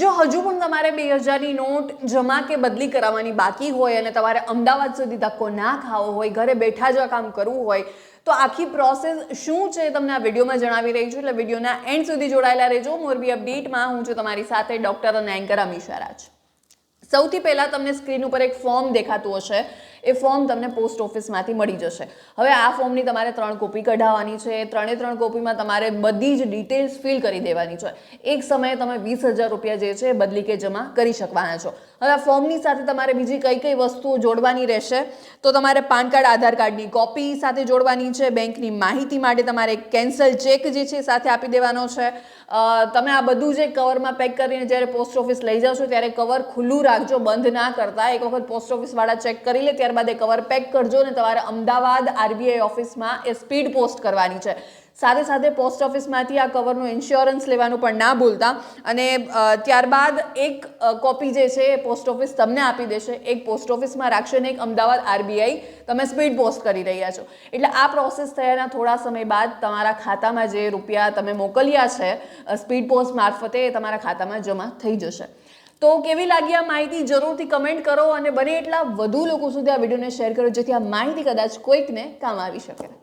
જો હજુ પણ તમારે બે હજારની નોટ જમા કે બદલી કરાવવાની બાકી હોય અને તમારે અમદાવાદ સુધી ધક્કો ના ખાવો હોય, ઘરે બેઠા જ આ કામ કરવું હોય, તો આખી પ્રોસેસ શું છે તમને આ વિડીયોમાં જણાવી રહી છું. એટલે વિડીયોના એન્ડ સુધી જોડાયેલા રહેજો. મોરબી અપડેટમાં હું છું તમારી સાથે ડૉક્ટર અને એન્કર અમીશા રાજ. સૌથી પહેલાં તમને સ્ક્રીન ઉપર એક ફોર્મ દેખાતું હશે. એ ફોર્મ તમને પોસ્ટ ઓફિસમાંથી મળી જશે. હવે આ ફોર્મની તમારે ત્રણ કોપી કઢાવવાની છે. ત્રણે ત્રણ કોપીમાં તમારે બધી જ ડિટેલ્સ ફિલ કરી દેવાની છે. એક સમયે તમે વીસ હજાર રૂપિયા જે છે બદલી કે જમા કરી શકવાના છો. હવે આ ફોર્મની સાથે તમારે બીજી કઈ કઈ વસ્તુઓ જોડવાની રહેશે? તો તમારે પાન કાર્ડ, આધાર કાર્ડની કોપી સાથે જોડવાની છે. બેંકની માહિતી માટે તમારે કેન્સલ ચેક જે છે સાથે આપી દેવાનો છે. તમે આ બધું જે કવરમાં પેક કરીને જ્યારે પોસ્ટ ઓફિસ લઈ જાઓ છો, ત્યારે કવર ખુલ્લું રાખજો, બંધ ના કરતા. એક વખત પોસ્ટ ઓફિસવાળા ચેક કરી લે, ત્યારબાદ એ કવર પેક કરજો અને તમારે અમદાવાદ આરબીઆઈ ઓફિસમાં એ સ્પીડ પોસ્ટ કરવાની છે. સાથે સાથે પોસ્ટ ઓફિસમાંથી આ કવરનું ઇન્સ્યોરન્સ લેવાનું પણ ના ભૂલતા. અને ત્યારબાદ એક કોપી જે છે એ પોસ્ટ ઓફિસ તમને આપી દેશે. એક પોસ્ટ ઓફિસમાં રાખશે અને એક અમદાવાદ આરબીઆઈ તમે સ્પીડ પોસ્ટ કરી રહ્યા છો. એટલે આ પ્રોસેસ થયાના થોડા સમય બાદ તમારા ખાતામાં જે રૂપિયા તમે મોકલ્યા છે સ્પીડ પોસ્ટ મારફતે એ તમારા ખાતામાં જમા થઈ જશે. તો કેવી લાગી આ માહિતી? જરૂરથી કમેન્ટ કરો અને બને એટલા વધુ લોકો સુધી આ વિડીયોને શેર કરો જેથી આ માહિતી કદાચ કોઈકને કામ આવી શકે.